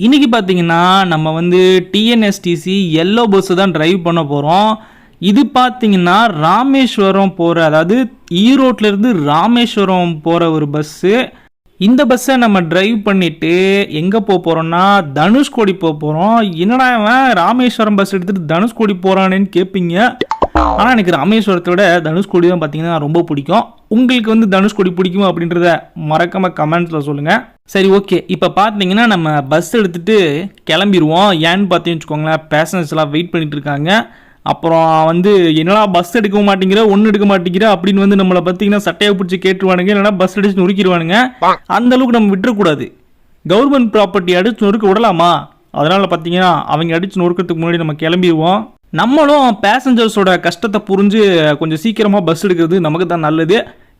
இன்றைக்கி பார்த்தீங்கன்னா நம்ம வந்து டிஎன்எஸ்டிசி எல்லோ பஸ்ஸு தான் ட்ரைவ் பண்ண போகிறோம் இது பார்த்தீங்கன்னா ராமேஸ்வரம் போகிற அதாவது ஈரோட்லேருந்து ராமேஸ்வரம் போகிற ஒரு பஸ்ஸு இந்த பஸ்ஸை நம்ம டிரைவ் பண்ணிவிட்டு எங்கே போக போகிறோம்னா தனுஷ்கோடி போக போகிறோம் என்னடா இவன் ராமேஸ்வரம் பஸ் எடுத்துகிட்டு தனுஷ்கோடி போகிறானேன்னு கேட்பீங்க ஆனால் எனக்கு ராமேஸ்வரத்தை விட தனுஷ்கோடி தான் பார்த்தீங்கன்னா ரொம்ப பிடிக்கும். உங்களுக்கு வந்து தனுஷ்கோடி பிடிக்குமா அப்படின்றத மறக்காமல் கமெண்ட்ஸில் சொல்லுங்கள் சரி ஓகே இப்போ பார்த்தீங்கன்னா நம்ம பஸ் எடுத்துகிட்டு கிளம்பிடுவோம் ஏன்னு பார்த்தீங்கன்னு வச்சுக்கோங்களேன் பேசஞ்சர்ஸ்லாம் வெயிட் பண்ணிகிட்ருக்காங்க இருக்காங்க. அப்புறம் வந்து என்னடா பஸ் எடுக்க மாட்டேங்கிற ஒன்று எடுக்க மாட்டேங்கிற அப்படின்னு வந்து நம்மளை பார்த்தீங்கன்னா சட்டையை பிடிச்சி கேட்டுருவானுங்க இல்லைனா பஸ் அடிச்சு நொறுக்கிடுவானுங்க அந்த அளவுக்கு நம்ம விட்டுறக்கூடாது. கவர்மெண்ட் ப்ராப்பர்ட்டி அடிச்சு நொறுக்க விடலாமா? அதனால் பார்த்தீங்கன்னா அவங்க அடிச்சு நொறுக்கிறதுக்கு முன்னாடி நம்ம கிளம்பிடுவோம் நம்மளும் பேசஞ்சர்ஸோட கஷ்டத்தை புரிஞ்சு கொஞ்சம் சீக்கிரமாக பஸ் எடுக்கிறது நமக்கு தான் நல்லது.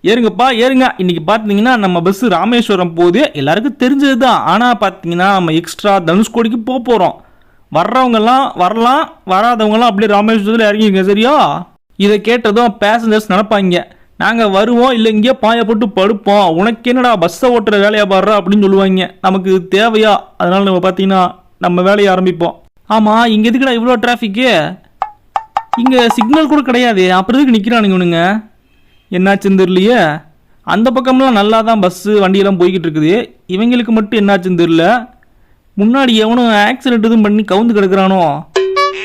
ஏறுங்கப்பா ஏறுங்க. இன்னைக்கு பார்த்தீங்கன்னா நம்ம பஸ் ராமேஸ்வரம் போகுது. எல்லாருக்கும் தெரிஞ்சது தான் ஆனால் பார்த்தீங்கன்னா நம்ம எக்ஸ்ட்ரா தனுஷ்கோடிக்கு போக போகிறோம் வர்றவங்கெல்லாம் வரலாம். வராதவங்கலாம் அப்படியே ராமேஸ்வரத்தில் இறங்கிங்க சரியா? இதை கேட்டதும் பேசஞ்சர்ஸ் நினப்பாங்க. நாங்கள் வருவோம் இல்லை இங்கேயே பாயப்பட்டு படுப்போம். உனக்கு என்னடா பஸ்ஸை ஓட்டுற வேலையை பாடுறா அப்படின்னு சொல்லுவாங்க. நமக்கு தேவையா? அதனால் நம்ம பார்த்தீங்கன்னா நம்ம வேலையை ஆரம்பிப்போம். ஆமாம் இங்கே எதுக்குடா இவ்வளோ டிராஃபிக்கு இங்கே சிக்னல் கூட கிடையாது. அப்புறம் எதுக்கு நிற்கிறானுங்க இவனுங்க? என்னாச்சுன்னு தெரியலையே? அந்த பக்கம்லாம் நல்லா தான் பஸ்ஸு வண்டியெல்லாம் போய்கிட்டு இருக்குது. இவங்களுக்கு மட்டும் என்னாச்சுன்னு தெரியல. முன்னாடி எவனும் ஆக்சிடென்ட் எதுவும் பண்ணி கவுந்து கிடக்குறானோ?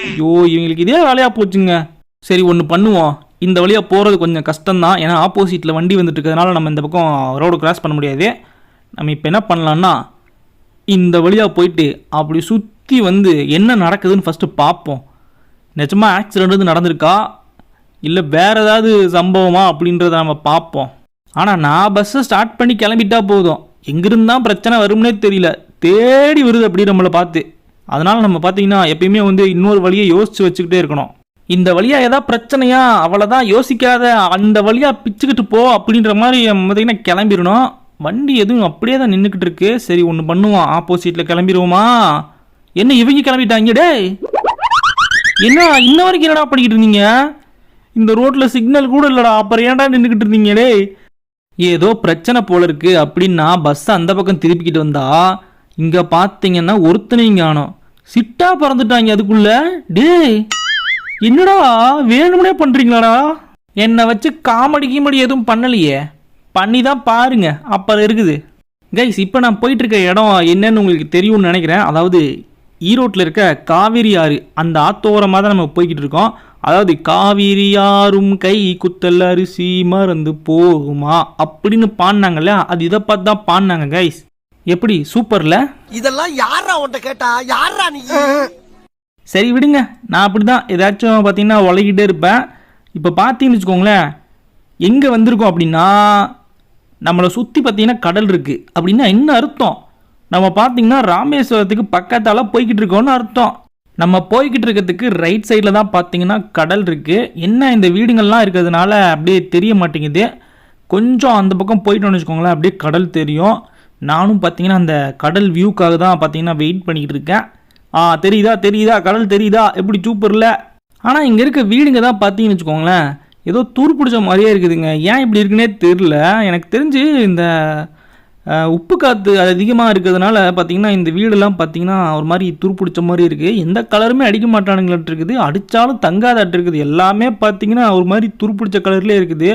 ஐயோ இவங்களுக்கு இதே வேலையாக போச்சுங்க. சரி ஒன்று பண்ணுவோம். இந்த வழியாக போகிறது கொஞ்சம் கஷ்டம்தான். ஏன்னா ஆப்போசிட்டில் வண்டி வந்துட்டு இருக்கிறதுனால நம்ம இந்த பக்கம் ரோடு கிராஸ் பண்ண முடியாது. நம்ம இப்போ என்ன பண்ணலான்னா இந்த வழியாக போயிட்டு அப்படி சுற்றி வந்து என்ன நடக்குதுன்னு ஃபஸ்ட்டு பார்ப்போம். நிஜமாக ஆக்சிடென்ட் வந்து நடந்திருக்கா? இல்லை வேறு ஏதாவது சம்பவமா அப்படின்றத நம்ம பார்ப்போம். ஆனால் நான் பஸ்ஸை ஸ்டார்ட் பண்ணி கிளம்பிட்டா போதும். எங்கிருந்தான் பிரச்சனை வரும்னே தெரியல. தேடி வருது அப்படி நம்மளை பார்த்து. அதனால் நம்ம பார்த்தீங்கன்னா எப்பயுமே வந்து இன்னொரு வழியை யோசித்து வச்சுக்கிட்டே இருக்கணும். இந்த வழியா ஏதாவது பிரச்சனையா? அவ்வளோதான் யோசிக்காத. அந்த வழியாக பிச்சுக்கிட்டு போ அப்படின்ற மாதிரி பார்த்தீங்கன்னா கிளம்பிடணும். வண்டி எதுவும் அப்படியே தான் நின்றுக்கிட்டு இருக்கு. சரி ஒன்று பண்ணுவோம். ஆப்போசிட்டில் கிளம்பிடுவோமா? என்ன இவங்க கிளம்பிட்டாங்க? டே என்ன இன்ன வரைக்கும் என்னடா பண்ணிக்கிட்டு இருந்தீங்க? இந்த ரோட்ல சிக்னல் கூட இல்லடா அப்புறம் ஏன்டா நின்றுக்கிட்டு இருந்தீங்களே ஏதோ பிரச்சனை போல இருக்கு அப்படின்னா பஸ் அந்த பக்கம் திருப்பிக்கிட்டு வந்தா இங்க பாத்தீங்கன்னா ஒருத்தனையும் காணோம். சிட்டா பறந்துட்டாங்க அதுக்குள்ள டேய் என்னடா வேணும்னே பண்றீங்களாடா? என்னை வச்சு காமெடி கீமெடி எதுவும் பண்ணலையே. பண்ணி தான் பாருங்க அப்புறம் இருக்குது. கைஸ் இப்போ நான் போயிட்டு இருக்க இடம் என்னன்னு உங்களுக்கு தெரியும்னு நினைக்கிறேன். அதாவது ஈரோட்டில் இருக்க காவேரி ஆறு அந்த ஆத்தோரமாக தான் நம்ம போய்கிட்டு இருக்கோம். அதாவது காவிரி ஆறும் கை குத்தல் அரிசி மறந்து போகுமா? அப்படின்னு பாடினாங்கல்ல அது இதை பார்த்து தான் பாடினாங்க கைஸ் எப்படி? சூப்பர்ல? இதெல்லாம் யாரா உன்ட்ட கேட்டா? யாரா நீ? சரி விடுங்க. நான் அப்படி தான் ஏதாச்சும் பார்த்தீங்கன்னா உலகிட்டே இருப்பேன். இப்போ பார்த்தீங்கன்னு வச்சுக்கோங்களேன் எங்கே வந்திருக்கோம் அப்படின்னா நம்மளை சுற்றி பார்த்தீங்கன்னா கடல் இருக்குது அப்படின்னா என்ன அர்த்தம்? நம்ம பார்த்தீங்கன்னா ராமேஸ்வரத்துக்கு பக்கத்தால் போய்கிட்டு இருக்கோம்னு அர்த்தம். நம்ம போய்கிட்டு இருக்கிறதுக்கு ரைட் சைடில் தான் பார்த்தீங்கன்னா கடல் இருக்குது என்ன இந்த வீடுங்கள்லாம் இருக்கிறதுனால அப்படியே தெரிய மாட்டேங்குது. கொஞ்சம் அந்த பக்கம் போயிட்டோம்னு வச்சுக்கோங்களேன் அப்படியே கடல் தெரியும். நானும் பார்த்தீங்கன்னா அந்த கடல் வியூக்காக தான் பார்த்தீங்கன்னா வெயிட் பண்ணிக்கிட்டு இருக்கேன். ஆ தெரியுதா தெரியுதா? கடல் தெரியுதா? எப்படி சூப்பரில் ஆனால் இங்கே இருக்க வீடுங்க தான் பார்த்தீங்கன்னு வச்சுக்கோங்களேன் ஏதோ தூர் பிடிச்ச மாதிரியே இருக்குதுங்க. ஏன் இப்படி இருக்குன்னே தெரில எனக்கு தெரிஞ்சு இந்த உப்பு காற்று அது அதிகமாக இருக்கிறதுனால பார்த்தீங்கன்னா இந்த வீடெல்லாம் பார்த்தீங்கன்னா ஒரு மாதிரி துருப்பிடிச்ச மாதிரி இருக்குது எந்த கலருமே அடிக்க மாட்டானுங்களாட்டு இருக்குது. அடித்தாலும் தங்காதாட்டு இருக்குது. எல்லாமே பார்த்தீங்கன்னா ஒரு மாதிரி துருப்பிடிச்ச கலர்லேயே இருக்குது.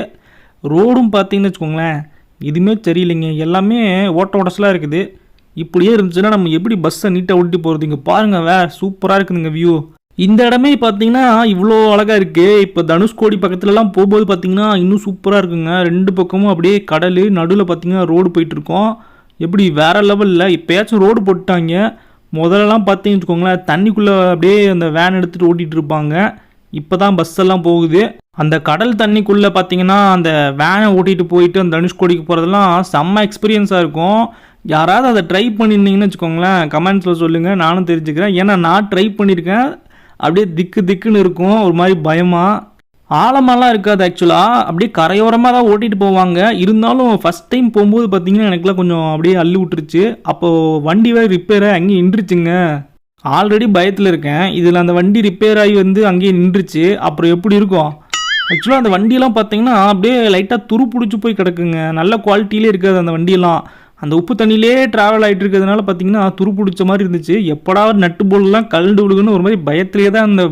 ரோடும் பார்த்தீங்கன்னு வச்சுக்கோங்களேன். இதுவுமே சரியில்லைங்க. எல்லாமே ஓட்ட ஓடஸ்லாம் இருக்குது. இப்படியே இருந்துச்சுன்னா நம்ம எப்படி பஸ்ஸை நீட்டாக ஓட்டி போகிறது இங்கே பாருங்கள் வே சூப்பராக இருக்குதுங்க வியூ இந்த இடமே பார்த்தீங்கன்னா இவ்வளோ அழகாக இருக்குது இப்போ தனுஷ்கோடி பக்கத்துலலாம் போகும்போது பார்த்தீங்கன்னா இன்னும் சூப்பராக இருக்குங்க. ரெண்டு பக்கமும் அப்படியே கடல் நடுவில் பார்த்தீங்கன்னா ரோடு போயிட்டுருக்கோம். எப்படி வேறு லெவலில் இப்போயாச்சும் ரோடு போட்டுட்டாங்க. முதல்லலாம் பார்த்தீங்கன்னு வச்சுக்கோங்களேன் தண்ணிக்குள்ளே அப்படியே அந்த வேன் எடுத்துகிட்டு ஓட்டிகிட்டு இருப்பாங்க. இப்போ தான் பஸ் எல்லாம் போகுது. அந்த கடல் தண்ணிக்குள்ளே பார்த்தீங்கன்னா அந்த வேனை ஓட்டிகிட்டு போயிட்டு அந்த தனுஷ்கோடிக்கு போகிறதெல்லாம் செம்ம எக்ஸ்பீரியன்ஸாக இருக்கும். யாராவது அதை ட்ரை பண்ணியிருந்தீங்கன்னு வச்சுக்கோங்களேன் கமெண்ட்ஸில் சொல்லுங்கள் நானும் தெரிஞ்சுக்கிறேன். ஏன்னா நான் ட்ரை பண்ணியிருக்கேன் அப்படியே திக்கு திக்குன்னு இருக்கும். ஒரு மாதிரி பயமாக ஆழமாலாம் இருக்காது ஆக்சுவலாக அப்படியே கரையோரமாக தான் ஓட்டிகிட்டு போவாங்க. இருந்தாலும் ஃபஸ்ட் டைம் போகும்போது பார்த்தீங்கன்னா எனக்குலாம் கொஞ்சம் அப்படியே அள்ளி விட்டுருச்சு. அப்போது வண்டி வேறு ரிப்பேர் அங்கேயே நின்றுச்சுங்க. ஆல்ரெடி பயத்தில் இருக்கேன். இதில் அந்த வண்டி ரிப்பேர் ஆகி வந்து அங்கேயே நின்றுச்சு. அப்புறம் எப்படி இருக்கும்? ஆக்சுவலாக அந்த வண்டியெல்லாம் பார்த்தீங்கன்னா அப்படியே லைட்டாக துரு பிடிச்சி போய் கிடக்குங்க. நல்ல குவாலிட்டியிலே இருக்காது அந்த வண்டியெல்லாம். அந்த உப்பு தண்ணியிலே ட்ராவல் ஆகிட்டு இருக்கிறதுனால பார்த்தீங்கன்னா துரு பிடிச்ச மாதிரி இருந்துச்சு. எப்படா நட்டு போல்லாம் கலண்டு விழுகுன்னு ஒரு மாதிரி பயத்திலே தான் அந்த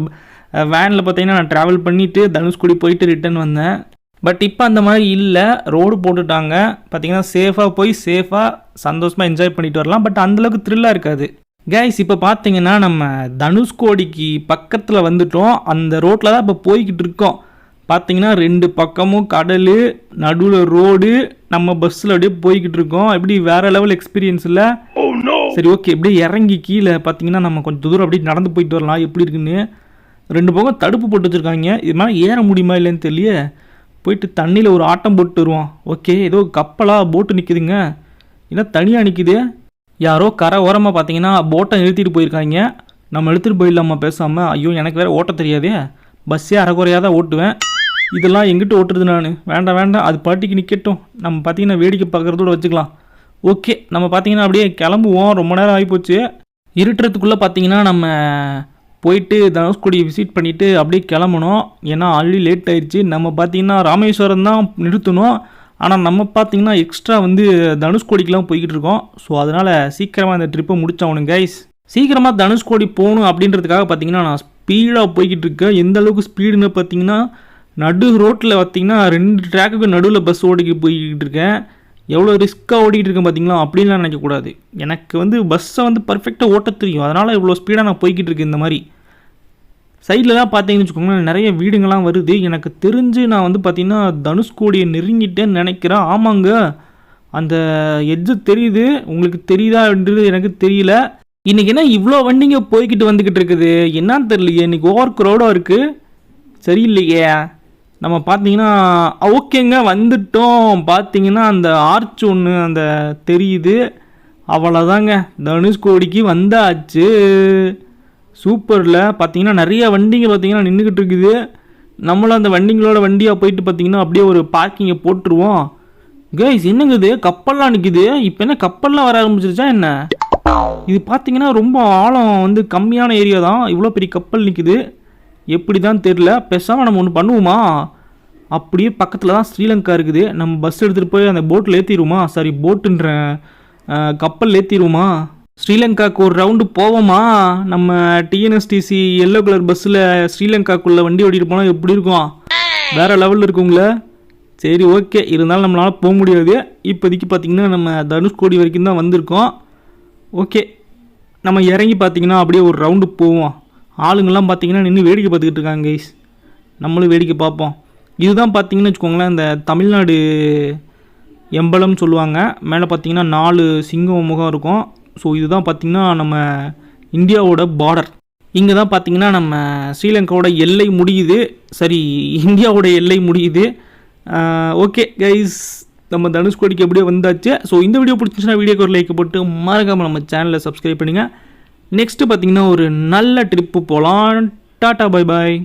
வேனில் பார்த்தீங்கன்னா நான் ட்ராவல் பண்ணிவிட்டு தனுஷ்கோடி போயிட்டு ரிட்டர்ன் வந்தேன். பட் இப்போ அந்த மாதிரி இல்லை. ரோடு போட்டுட்டாங்க. பார்த்தீங்கன்னா சேஃபாக போய் சேஃபாக சந்தோஷமாக என்ஜாய் பண்ணிட்டு வரலாம். பட் அந்தளவுக்கு த்ரில்லாக இருக்காது. கேஸ் இப்போ பார்த்தீங்கன்னா நம்ம தனுஷ்கோடிக்கு பக்கத்தில் வந்துட்டோம். அந்த ரோட்டில் தான் இப்போ போய்கிட்டு இருக்கோம். பார்த்தீங்கன்னா ரெண்டு பக்கமும் கடல் நடுவில் ரோடு நம்ம பஸ்ஸில் அப்படியே போய்கிட்டு இருக்கோம். எப்படி வேற லெவல் எக்ஸ்பீரியன்ஸ் இல்லை? சரி ஓகே அப்படியே இறங்கி கீழே பார்த்தீங்கன்னா நம்ம கொஞ்சம் தூரம் அப்படியே நடந்து போயிட்டு வரலாம். எப்படி இருக்குன்னு? ரெண்டு பக்கம் தடுப்பு போட்டு வச்சுருக்காங்க. இது மாதிரி ஏற முடியுமா இல்லைன்னு தெரியல போயிட்டு தண்ணியில் ஒரு ஆட்டம் போட்டு வருவோம். ஓகே ஏதோ கப்பலாக போட்டு நிற்குதுங்க இல்லை தனியாக நிற்குது யாரோ கரை ஓரமாக பார்த்தீங்கன்னா போட்டை நிறுத்திட்டு போயிருக்காங்க. நம்ம எடுத்துகிட்டு போயிடலாமா பேசாமல் ஐயோ எனக்கு வேறு ஓட்ட தெரியாதே. பஸ்ஸே அரைக்குறையாக தான் ஓட்டுவேன். இதெல்லாம் எங்கிட்ட ஓட்டுறது நான்? வேண்டாம் வேண்டாம். அது பாட்டிக்கு நிற்கட்டும் நம்ம பார்த்தீங்கன்னா வேடிக்கை பார்க்குறதோட வச்சுக்கலாம். ஓகே நம்ம பார்த்தீங்கன்னா அப்படியே கிளம்புவோம். ரொம்ப நேரம் ஆகிப்போச்சு. இருட்டுறதுக்குள்ளே பார்த்தீங்கன்னா நம்ம போயிட்டு தனுஷ்கோடியை விசிட் பண்ணிவிட்டு அப்படியே கிளம்பணும். ஏன்னா ஆல்ரெடி லேட் ஆயிடுச்சு நம்ம பார்த்தீங்கன்னா ராமேஸ்வரம் தான் நிறுத்தணும். ஆனால் நம்ம பார்த்தீங்கன்னா எக்ஸ்ட்ரா வந்து தனுஷ்கோடிக்கெலாம் போய்கிட்டு இருக்கோம். ஸோ அதனால் சீக்கிரமாக இந்த ட்ரிப்பை முடிச்சாகணும் கைஸ் சீக்கிரமாக தனுஷ்கோடி போகணும் அப்படின்றதுக்காக பார்த்தீங்கன்னா நான் ஸ்பீடாக போய்கிட்டு இருக்கேன். எந்த அளவுக்கு ஸ்பீடுன்னு பார்த்தீங்கன்னா நடு ரோட்டில் பார்த்திங்கன்னா ரெண்டு ட்ராக்குக்கு நடுவில் பஸ் ஓடிக்கி போய்கிட்டு இருக்கேன். எவ்வளோ ரிஸ்க்காக ஓடிக்கிட்டு இருக்கேன் பார்த்தீங்களா அப்படின்லாம் நினைக்கக்கூடாது எனக்கு வந்து பஸ்ஸை வந்து பர்ஃபெக்டாக ஓட்ட தெரியும். அதனால் இவ்வளோ ஸ்பீடாக நான் போய்கிட்டு இருக்கேன் இந்த மாதிரி. சைட்லலாம் பார்த்தீங்கன்னு வச்சுக்கோங்களேன் நிறைய வீடுங்கள்லாம் வருது. எனக்கு தெரிஞ்சு நான் வந்து பார்த்திங்கன்னா தனுஷ்கோடியை நெருங்கிட்டேன்னு நினைக்கிறேன். ஆமாங்க. அந்த எஜ்ஜு தெரியுது. உங்களுக்கு தெரியுதான்றது எனக்கு தெரியல. இன்றைக்கி என்ன இவ்வளோ வண்டிங்க போய்கிட்டு வந்துக்கிட்டு இருக்குது? என்னன்னு தெரியலையே. இன்னைக்கு ஓவர் க்ரௌடாக இருக்குது சரியில்லையே. நம்ம பார்த்தீங்கன்னா ஓகேங்க வந்துட்டோம். பார்த்தீங்கன்னா அந்த ஆர்ச் ஒன்று அந்த தெரியுது. அவ்வளோதாங்க தனுஷ்கோடிக்கு வந்தாச்சு. சூப்பரில். பார்த்தீங்கன்னா நிறைய வண்டிங்க பார்த்தீங்கன்னா நின்றுக்கிட்டு இருக்குது. நம்மளும் அந்த வண்டிங்களோட வண்டியாக போயிட்டு பார்த்தீங்கன்னா அப்படியே ஒரு பார்க்கிங்கை போட்டுருவோம். கைஸ் என்னங்க இது? கப்பல்லாம் நிற்குது இப்போ என்ன கப்பல்லாம் வர ஆரம்பிச்சிருச்சா என்ன? இது பார்த்தீங்கன்னா ரொம்ப ஆழம் வந்து கம்மியான ஏரியா தான். இவ்வளோ பெரிய கப்பல் நிற்குது எப்படி தான் தெரில பேசாமல் நம்ம ஒன்று பண்ணுவோமா? அப்படியே பக்கத்தில் தான் ஸ்ரீலங்கா இருக்குது. நம்ம பஸ் எடுத்துகிட்டு போய் அந்த போட்டில் ஏற்றிடுவோமா சாரி போட்டுன்ற கப்பல் ஏற்றிடுவோமா ஸ்ரீலங்காவுக்கு ஒரு ரவுண்டு போவோமா? நம்ம டிஎன்எஸ்டிசி எல்லோ கலர் பஸ்ஸில் ஸ்ரீலங்காக்குள்ளே வண்டி ஓட்டிகிட்டு போனால் எப்படி இருக்கும்? வேறு லெவலில் இருக்குங்களே சரி ஓகே இருந்தாலும் நம்மளால் போக முடியாது. இப்போதைக்கு பார்த்திங்கன்னா நம்ம தனுஷ்கோடி வரைக்கும் தான் வந்திருக்கோம். ஓகே நம்ம இறங்கி பார்த்தீங்கன்னா அப்படியே ஒரு ரவுண்டு போவோம். ஆளுங்கள்லாம் பார்த்தீங்கன்னா நின்று வேடிக்கை பார்த்துக்கிட்டு இருக்காங்க கைஸ் நம்மளும் வேடிக்கை பார்ப்போம். இதுதான் பார்த்தீங்கன்னு வச்சுக்கோங்களேன் இந்த தமிழ்நாடு எம்பளம்னு சொல்லுவாங்க. மேலே பார்த்தீங்கன்னா நாலு சிங்கம் முகம் இருக்கும். ஸோ இதுதான் பார்த்தீங்கன்னா நம்ம இந்தியாவோட பார்டர் இங்கே தான் பார்த்தீங்கன்னா நம்ம ஸ்ரீலங்காவோட எல்லை முடியுது. சரி இந்தியாவோட எல்லை முடியுது. ஓகே கைஸ் நம்ம தனுஷ்கோடிக்கு எப்படியோ வந்தாச்சு. ஸோ இந்த வீடியோ பிடிச்சிச்சுன்னா வீடியோக்கு ஒரு லைக் போட்டு மறக்காமல் நம்ம சேனலை சப்ஸ்கிரைப் பண்ணுங்கள் நெக்ஸ்ட்டு பார்த்தீங்கன்னா ஒரு நல்ல ட்ரிப்பு போகலாம் டாட்டா பை பாய்